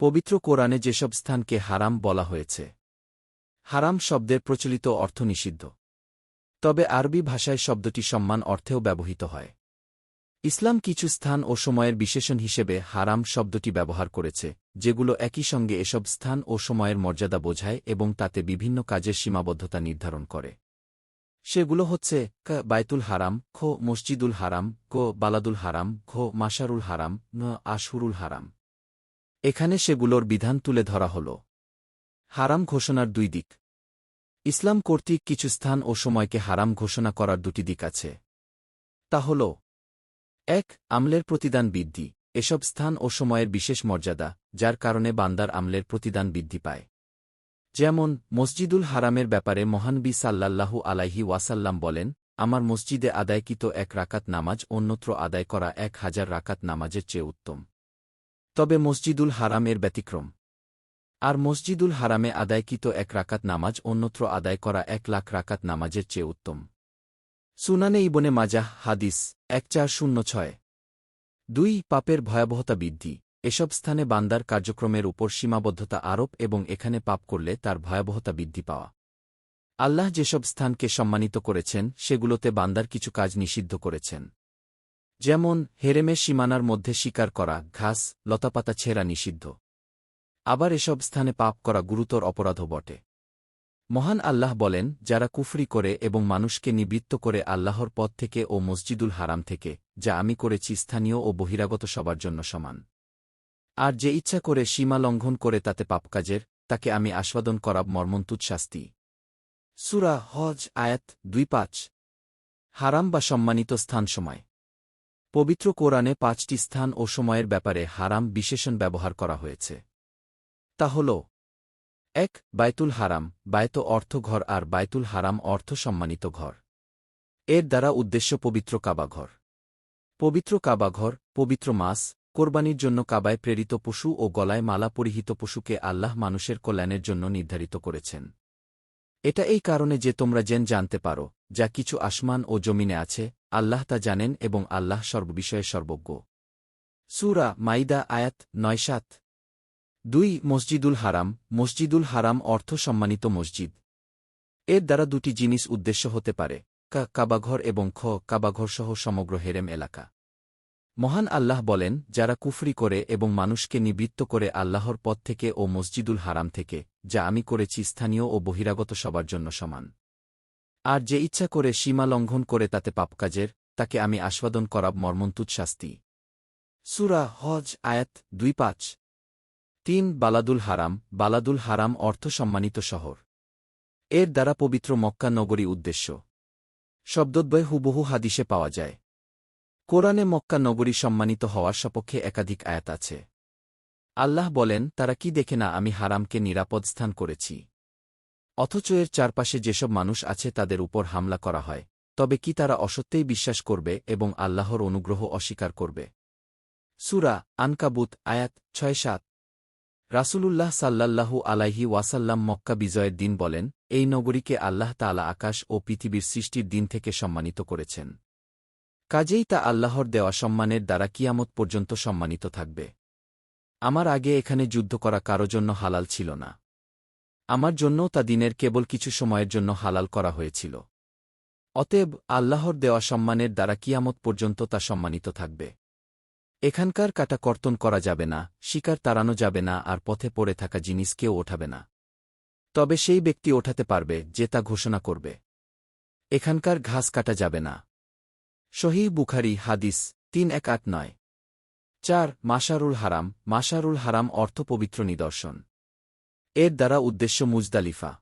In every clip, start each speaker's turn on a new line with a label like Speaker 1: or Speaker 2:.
Speaker 1: পবিত্র কোরআনে যেসব স্থানকে হারাম বলা হয়েছে। হারাম শব্দের প্রচলিত অর্থ নিষিদ্ধ। তবে আরবি ভাষায় শব্দটি সম্মান অর্থেও ব্যবহৃত হয়। ইসলাম কিছু স্থান ও সময়ের বিশেষণ হিসেবে হারাম শব্দটি ব্যবহার করেছে, যেগুলো একই সঙ্গে এসব স্থান ও সময়ের মর্যাদা বোঝায় এবং তাতে বিভিন্ন কাজের সীমাবদ্ধতা নির্ধারণ করে। সেগুলো হচ্ছে, ক বায়তুল হারাম, খ, মসজিদুল হারাম ক বালাদুল হারাম, ঘ মাসারুল হারাম, ন, আশহুরুল হারাম। এখানে সেগুলোর বিধান তুলে ধরা হল। হারাম ঘোষণার দুই দিক। ইসলাম কর্তৃক কিছু স্থান ও সময়কে হারাম ঘোষণা করার দুটি দিক আছে। তা হল, এক, আমলের প্রতিদান বৃদ্ধি, এসব স্থান ও সময়ের বিশেষ মর্যাদা, যার কারণে বান্দার আমলের প্রতিদান বৃদ্ধি পায়। যেমন, মসজিদুল হারামের ব্যাপারে মহানবী সাল্লাল্লাহু আলাইহি ওয়াসাল্লাম বলেন, আমার মসজিদে আদায়কৃত এক রাকাত নামাজ অন্যত্র আদায় করা এক হাজার রাকাত নামাজের চেয়ে উত্তম। তবে মসজিদুল হারামের ব্যতিক্রম। আর মসজিদুল হারামে আদায়কৃত এক রাকাত নামাজ অন্যত্র আদায় করা এক লাখ রাকাত নামাজের চেয়ে উত্তম। সুনানে ইবনে মাজাহ, হাদিস, এক চার শূন্য ছয়। দুই, পাপের ভয়াবহতা বৃদ্ধি। এসব স্থানে বান্দার কার্যক্রমের উপর সীমাবদ্ধতা আরোপ এবং এখানে পাপ করলে তার ভয়াবহতা বৃদ্ধি পাওয়া। আল্লাহ যেসব স্থানকে সম্মানিত করেছেন, সেগুলোতে বান্দার কিছু কাজ নিষিদ্ধ করেছেন। যেমন হেরেমের সীমানার মধ্যে শিকার করা, ঘাস, লতাপাতা ছেঁড়া নিষিদ্ধ। আবার এসব স্থানে পাপ করা গুরুতর অপরাধও বটে। মহান আল্লাহ বলেন, যারা কুফরি করে এবং মানুষকে নিবৃত্ত করে আল্লাহর পথ থেকে ও মসজিদুল হারাম থেকে, যা আমি করেছি স্থানীয় ও বহিরাগত সবার জন্য সমান। আর যে ইচ্ছা করে সীমা লঙ্ঘন করে তাতে পাপকাজের তাকে আমি আস্বাদন করাব মর্মন্তুদ শাস্তি। সুরা হজ আয়াত দুই পাঁচ। হারাম বা সম্মানিত স্থান সময়। পবিত্র কোরআনে পাঁচটি স্থান ও সময়ের ব্যাপারে হারাম বিশেষণ ব্যবহার করা হয়েছে। তা হল, এক বায়তুল হারাম বায়ত অর্থ ঘর আর বায়তুল হারাম অর্থ সম্মানিত ঘর। এর দ্বারা উদ্দেশ্য পবিত্র কাবাঘর পবিত্র কাবাঘর পবিত্র মাস, কোরবানির জন্য কাবায় প্রেরিত পশু ও গলায় মালা পরিহিত পশুকে আল্লাহ মানুষের কল্যাণের জন্য নির্ধারিত করেছেন। এটা এই কারণে যে তোমরা জেন জানতে পারো, যা কিছু আসমান ও জমিনে আছে আল্লাহ তা জানেন এবং আল্লাহ সর্ববিষয়ে সর্বজ্ঞ। সুরা মাইদা আয়াত নয় সাত। দুই, মসজিদুল হারাম। মসজিদুল হারাম অর্থ সম্মানিত মসজিদ। এর দ্বারা দুটি জিনিস উদ্দেশ্য হতে পারে, কা, কাবাঘর এবং খ, কাবাঘরসহ সমগ্র হেরেম এলাকা। মহান আল্লাহ বলেন, যারা কুফরি করে এবং মানুষকে নিবৃত্ত করে আল্লাহর পথ থেকে ও মসজিদুল হারাম থেকে, যা আমি করেছি স্থানীয় ও বহিরাগত সবার জন্য সমান। আর যে ইচ্ছা করে সীমা লঙ্ঘন করে তাতে পাপকাজের তাকে আমি আস্বাদন করাব মর্মন্তুদ শাস্তি। সুরা হজ, আয়াত দুই পাঁচ। তিন, বালাদুল হারাম। বালাদুল হারাম অর্থ সম্মানিত শহর। এর দ্বারা পবিত্র মক্কা নগরী উদ্দেশ্য। শব্দদ্বয় হুবহু হাদিসে পাওয়া যায়। কোরআনে মক্কা নগরী সম্মানিত হওয়ার সপক্ষে একাধিক আয়াত আছে। আল্লাহ বলেন, তারা কি দেখে না আমি হারামকে নিরাপদ স্থান করেছি? অথচ এর চারপাশে যেসব মানুষ আছে তাদের উপর হামলা করা হয়, তবে কি তারা অসত্যেই বিশ্বাস করবে এবং আল্লাহর অনুগ্রহ অস্বীকার করবে? সুরা আনকাবুত, আয়াত ছয় সাত। রাসূলুল্লাহ সাল্লাল্লাহু আলাইহি ওয়াসাল্লাম মক্কা বিজয়ের দিন বলেন, এই নগরীকে আল্লাহ তালা আকাশ ও পৃথিবীর সৃষ্টির দিন থেকে সম্মানিত করেছেন। কাজেই তা আল্লাহর দেওয়া সম্মানের দ্বারা কিয়ামত পর্যন্ত সম্মানিত থাকবে। আমার আগে এখানে যুদ্ধ করা কারও জন্য হালাল ছিল না। আমার জন্যও তা দিনের কেবল কিছু সময়ের জন্য হালাল করা হয়েছিল। অতএব আল্লাহর দেওয়া সম্মানের দ্বারা কিয়ামত পর্যন্ত তা সম্মানিত থাকবে। এখানকার কাটা কর্তন করা যাবে না, শিকার তাড়ানো যাবে না, আর পথে পড়ে থাকা জিনিস কেউ ওঠাবে না। তবে সেই ব্যক্তি ওঠাতে পারবে, যে তা ঘোষণা করবে। এখানকার ঘাস কাটা যাবে না। শহীদ বুখারি, হাদিস তিন এক আট নয়। চার মাসারুল হারাম মাসারুল হারাম অর্থ পবিত্র নিদর্শন। এর দ্বারা উদ্দেশ্য মুজদালিফা।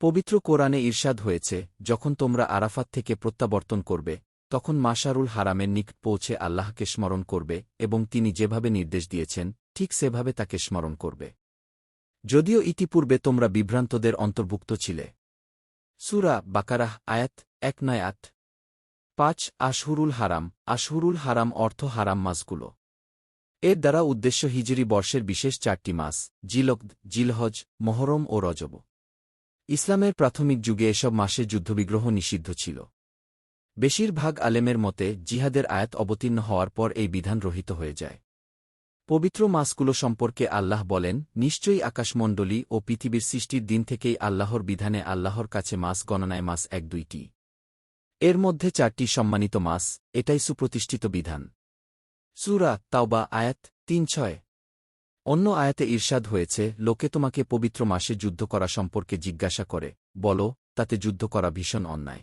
Speaker 1: পবিত্র কোরআনে ঈর্ষাদ হয়েছে, যখন তোমরা আরাফাত থেকে প্রত্যাবর্তন করবে, তখন মাসারুল হারামের নিকট পৌঁছে আল্লাহকে স্মরণ করবে এবং তিনি যেভাবে নির্দেশ দিয়েছেন, ঠিক সেভাবে তাকে স্মরণ করবে। যদিও ইতিপূর্বে তোমরা বিভ্রান্তদের অন্তর্ভুক্ত ছিলে। সুরা বাকারাহ, আয়াত এক নয় আট। পাঁচ, আশহুরুল হারাম। আশহুরুল হারাম অর্থ হারাম মাসগুলো। এর দ্বারা উদ্দেশ্য হিজরি বর্ষের বিশেষ চারটি মাস, জিলকদ, জিলহজ, মহরম ও রজব। ইসলামের প্রাথমিক যুগে এসব মাসে যুদ্ধবিগ্রহ নিষিদ্ধ ছিল। বেশিরভাগ আলেমের মতে, জিহাদের আয়াত অবতীর্ণ হওয়ার পর এই বিধান রহিত হয়ে যায়। পবিত্র মাসগুলো সম্পর্কে আল্লাহ বলেন, নিশ্চয়ই আকাশমণ্ডলী ও পৃথিবীর সৃষ্টির দিন থেকেই আল্লাহর বিধানে আল্লাহর কাছে মাস গণনায় মাস এক দুইটি। এর মধ্যে চারটি সম্মানিত মাস, এটাই সুপ্রতিষ্ঠিত বিধান। সুরা তাওবা আয়াত তিন ছয়। অন্য আয়াতে ঈর্ষাদ হয়েছে, লোকে তোমাকে পবিত্র মাসে যুদ্ধ করা সম্পর্কে জিজ্ঞাসা করে, বলো, তাতে যুদ্ধ করা ভীষণ অন্যায়।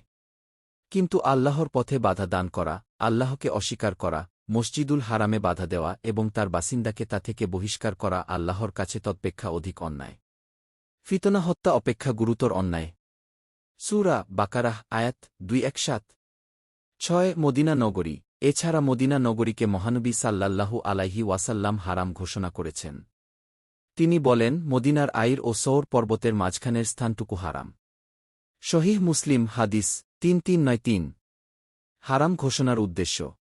Speaker 1: কিন্তু আল্লাহর পথে বাধা দান করা, আল্লাহকে অস্বীকার করা, মসজিদুল হারামে বাধা দেওয়া এবং তার বাসিন্দাকে তা থেকে বহিষ্কার করা আল্লাহর কাছে তৎপেক্ষা অধিক অন্যায়। ফিতনা হত্যা অপেক্ষা গুরুতর অন্যায়। সুরা বাকারাহ আয়াত দুই এক সাত। ছয়, মদিনা নগরী। এছাড়া মদিনা নগরীকে মহানবী সাল্লাল্লাহু আলাইহি ওয়াসাল্লাম হারাম ঘোষণা করেছেন। তিনি বলেন, মদিনার আইর ও সৌর পর্বতের মাঝখানের স্থানটুকু হারাম। শহীহ মুসলিম হাদিস তিন তিন নয় তিন। হারাম ঘোষণার উদ্দেশ্য।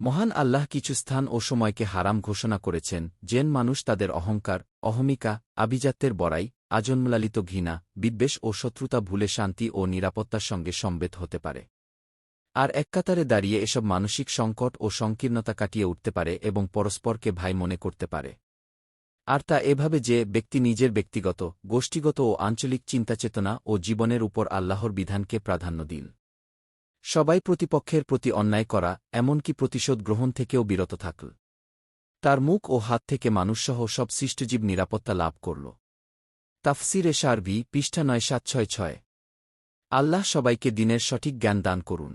Speaker 1: মহান আল্লাহ কিছু স্থান ও সময়কে হারাম ঘোষণা করেছেন জেন মানুষ তাদের অহংকার, অহমিকা, আভিজাত্যের বড়াই, আজন্মলালিত ঘৃণা, বিদ্বেষ ও শত্রুতা ভুলে শান্তি ও নিরাপত্তার সঙ্গে সম্বেত হতে পারে। আর এক কাতারে দাঁড়িয়ে এসব মানসিক সংকট ও সংকীর্ণতা কাটিয়ে উঠতে পারে এবং পরস্পরকে ভাই মনে করতে পারে। আর তা এভাবে যে ব্যক্তি নিজের ব্যক্তিগত, গোষ্ঠীগত ও আঞ্চলিক চিন্তাচেতনা ও জীবনের উপর আল্লাহর বিধানকে প্রাধান্য দিন। সবাই প্রতিপক্ষের প্রতি অন্যায় করা, এমনকি প্রতিশোধ গ্রহণ থেকেও বিরত থাকল তার মুখ ও হাত থেকে মানুষসহ সব সৃষ্টজীব নিরাপত্তা লাভ করল। তাফসিরে সারভি পৃষ্ঠা নয়, সাত, ছয় ছয়। আল্লাহ সবাইকে দিনের সঠিক জ্ঞান দান করুন।